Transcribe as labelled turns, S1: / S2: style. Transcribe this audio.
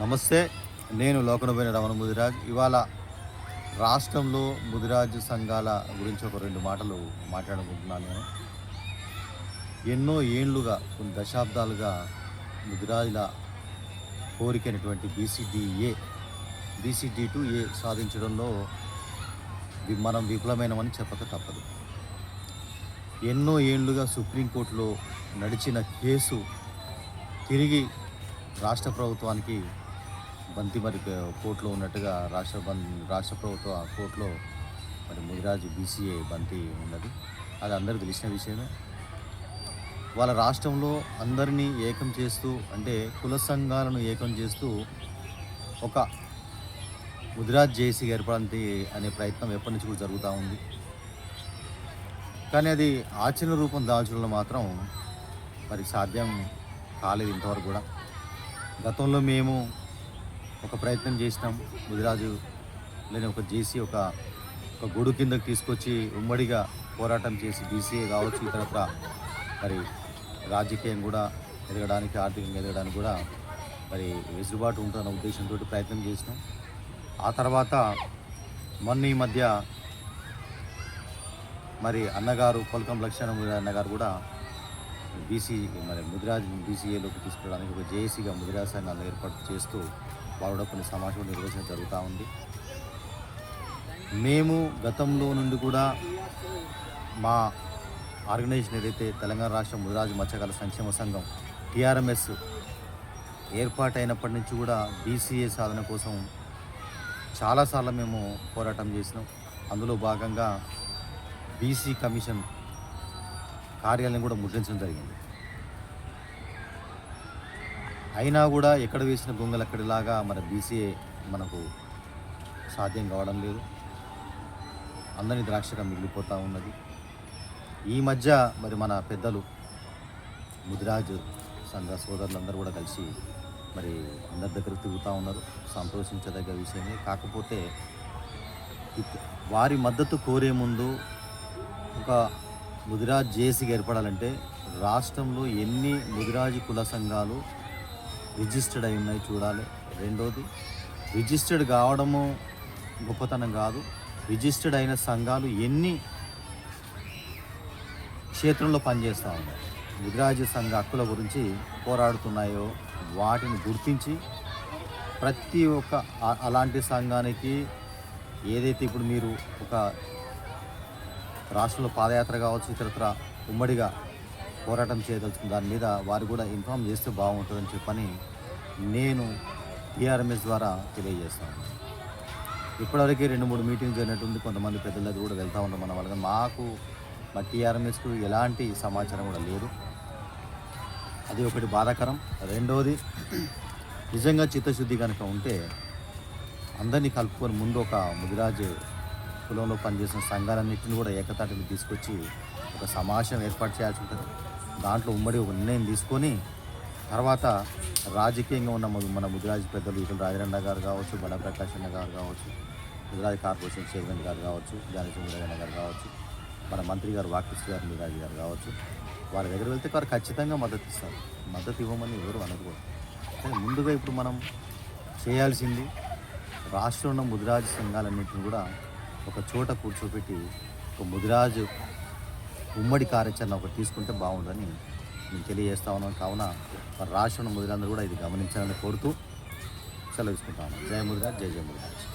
S1: నమస్తే నేను లోకనబోయిన రమణ ముదిరాజ్. ఇవాళ రాష్ట్రంలో ముదిరాజ్ సంఘాల గురించి ఒక రెండు మాటలు మాట్లాడుకుంటున్నాను నేను. ఎన్నో ఏండ్లుగా కొన్ని దశాబ్దాలుగా ముదిరాజుల కోరికైనటువంటి బీసీడీఏ బీసీడీ టు ఏ సాధించడంలో మనం విఫలమైనమని చెప్పక తప్పదు. ఎన్నో ఏండ్లుగా సుప్రీంకోర్టులో నడిచిన కేసు తిరిగి రాష్ట్ర ప్రభుత్వానికి బంతి మరి కోర్టులో ఉన్నట్టుగా రాష్ట్ర బం రాష్ట్ర ప్రభుత్వ కోర్టులో మరి ముదిరాజు బీసీఏ బంతి ఉన్నది. అది అందరికీ తెలిసిన విషయమే. వాళ్ళ రాష్ట్రంలో అందరినీ ఏకం చేస్తూ అంటే కుల సంఘాలను ఏకం చేస్తూ ఒక ముదిరాజ్ జేసీ ఏర్పడంతి అనే ప్రయత్నం ఎప్పటి నుంచి కూడా జరుగుతూ ఉంది. కానీ అది ఆచరణ రూపం దాల్చడంలో మాత్రం మరి సాధ్యం కాలేదు ఇంతవరకు కూడా. గతంలో మేము ఒక ప్రయత్నం చేసినాం. ముదిరాజు లేని ఒక జేసీ ఒక ఒక గొడు కిందకి తీసుకొచ్చి ఉమ్మడిగా పోరాటం చేసి బీసీఏ కావచ్చు ఇతరత్ర మరి రాజకీయం కూడా ఎదగడానికి ఆర్థికంగా ఎదగడానికి కూడా మరి వెసులుబాటు ఉంటుందన్న ఉద్దేశంతో ప్రయత్నం చేసినాం. ఆ తర్వాత మొన్న ఈ మధ్య మరి అన్నగారు కొలకం లక్ష్మణ అన్నగారు కూడా బీసీ మరి ముదిరాజ్ బీసీఏలోకి తీసుకురావడానికి ఒక జేఏసీగా ముదిరాజ్ సంఘాలను ఏర్పాటు చేస్తూ వాళ్ళు కొన్ని సమావేశాలు నిర్వహించడం జరుగుతూ ఉంది. మేము గతంలో నుండి కూడా మా ఆర్గనైజేషన్ ఏదైతే తెలంగాణ రాష్ట్ర ముదిరాజు మత్స్యకాల సంక్షేమ సంఘం టీఆర్ఎంఎస్ ఏర్పాటైనప్పటి నుంచి కూడా బీసీఏ సాధన కోసం చాలాసార్లు మేము పోరాటం చేసినాం. అందులో భాగంగా బీసీ కమిషన్ కార్యాలయం కూడా ముద్రించడం జరిగింది. అయినా కూడా ఎక్కడ వేసిన గొంగలు అక్కడిలాగా మన బీసీఏ మనకు సాధ్యం కావడం లేదు. అందరినీ ద్రాక్షగా మిగిలిపోతూ ఉన్నది. ఈ మధ్య మరి మన పెద్దలు ముదిరాజ్ సంఘ సోదరులందరూ కూడా కలిసి మరి అందరి దగ్గర తిరుగుతూ ఉన్నారు. సంతోషించదగ్గ విషయమే. కాకపోతే వారి మద్దతు కోరే ముందు ఒక ముదిరాజ్ జేసీగా ఏర్పడాలంటే రాష్ట్రంలో ఎన్ని ముదిరాజు కుల సంఘాలు రిజిస్టర్డ్ అయి ఉన్నాయి చూడాలి. రెండోది రిజిస్టర్డ్ కావడము గొప్పతనం కాదు. రిజిస్టర్డ్ అయిన సంఘాలు ఎన్ని క్షేత్రంలో పనిచేస్తూ ఉన్నాయి? ముదిరాజు సంఘ హక్కుల గురించి పోరాడుతున్నాయో వాటిని గుర్తించి ప్రతి ఒక్క అలాంటి సంఘానికి ఏదైతే ఇప్పుడు మీరు ఒక రాష్ట్రంలో పాదయాత్ర కావచ్చు ఇతరత్ర ఉమ్మడిగా పోరాటం చేయదలుచుకున్న దాని మీద వారు కూడా ఇన్ఫామ్ చేస్తే బాగుంటుందని చెప్పని నేను టీఆర్ఎంఎస్ ద్వారా తెలియజేస్తాను ఇప్పటివరకు రెండు మూడు మీటింగ్స్ జరిగినట్టుంది. కొంతమంది పెద్దల దగ్గర కూడా వెళ్తూ ఉంటాం మన వాళ్ళకి మాకు మా టీఆర్ఎంఎస్కు ఎలాంటి సమాచారం కూడా లేదు. అది ఒకటి బాధాకరం. రెండవది నిజంగా చిత్తశుద్ధి కనుక ఉంటే అందరినీ కలుపుకొని ముందు ఒక ముదిరాజు కులంలో పనిచేసిన సంఘాలన్నింటిని కూడా ఏకతాటిని తీసుకొచ్చి ఒక సమావేశం ఏర్పాటు చేయాల్సి ఉంటుంది. దాంట్లో ఉమ్మడి ఒక నిర్ణయం తీసుకొని తర్వాత రాజకీయంగా ఉన్న మన- ముదిరాజు పెద్దలు ఇటు రాజరన్న గారు కావచ్చు బడ ప్రకాష్ అన్న గారు కావచ్చు ముదిరాజు కార్పొరేషన్ చైర్మన్ గారు కావచ్చు జానకి గారు కావచ్చు మన మంత్రి గారు వాకృష్ణ గారు ముదిరాజు గారు కావచ్చు వారి దగ్గర వెళ్తే వారు ఖచ్చితంగా మద్దతు ఇస్తారు. మద్దతు ఇవ్వమని ఎవరు అనరు. కానీ ముందుగా ఇప్పుడు మనం చేయాల్సింది రాష్ట్రంలో ముదిరాజు సంఘాలన్నింటిని కూడా ఒక చోట కూర్చోబెట్టి ఒక ముదిరాజు ఉమ్మడి కార్యాచరణ ఒకటి తీసుకుంటే బాగుంటుందని నేను తెలియజేస్తా ఉన్నాను. కావున మన రాష్ట్రంలో ముదిరాందరూ కూడా ఇది గమనించాలని కోరుతూ సెలవు తీసుకుంటా జయ ముదిరాజ్ జయ జయ ముదిరాజ్